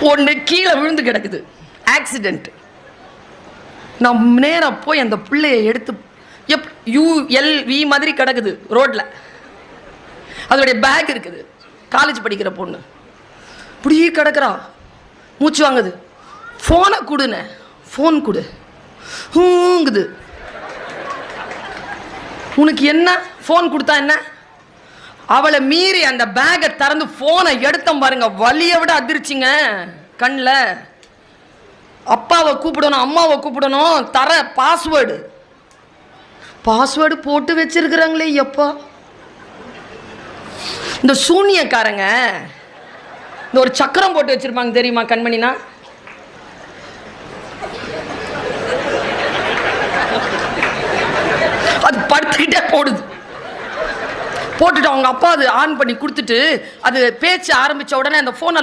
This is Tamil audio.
ஒன்று கீழே விழுந்து கிடக்குது. ஆக்சிடெண்ட் நான் நேராக போய் அந்த பிள்ளையை எடுத்து எப் யூ எல் வி மாதிரி கிடக்குது ரோட்டில் அதோடைய பேக் இருக்குது. காலேஜ் படிக்கிற பொண்ணு. இப்படியே கிடக்குறா. மூச்சு வாங்குது. ஃபோனை கொடுண்ணே ஃபோன் கொடு. ஹூங்குது. உனக்கு என்ன? ஃபோன் கொடுத்தா என்ன? அவளை மீறி அந்த பேக்கை திறந்து ஃபோனை எடுத்தோம் பாருங்க. வலியை விட அதிர்ச்சிங்க. கண்ணில் அப்பாவை கூப்பிடணும் அம்மாவை கூப்பிடணும். தர பாஸ்வேர்டு பாஸ்வேர்டு போட்டு வச்சிருக்கிறாங்களே எப்பா. இந்த சூனியக்காரங்க இந்த ஒரு சக்கரம் போட்டு வச்சிருப்பாங்க தெரியுமா கண்மணினா? அது படுத்துக்கிட்டே போடுது. போட்டுட்டு அவங்க அப்பா அது ஆன் பண்ணி கொடுத்துட்டு அது பேச்சு ஆரம்பிச்ச உடனே அந்த ஃபோனை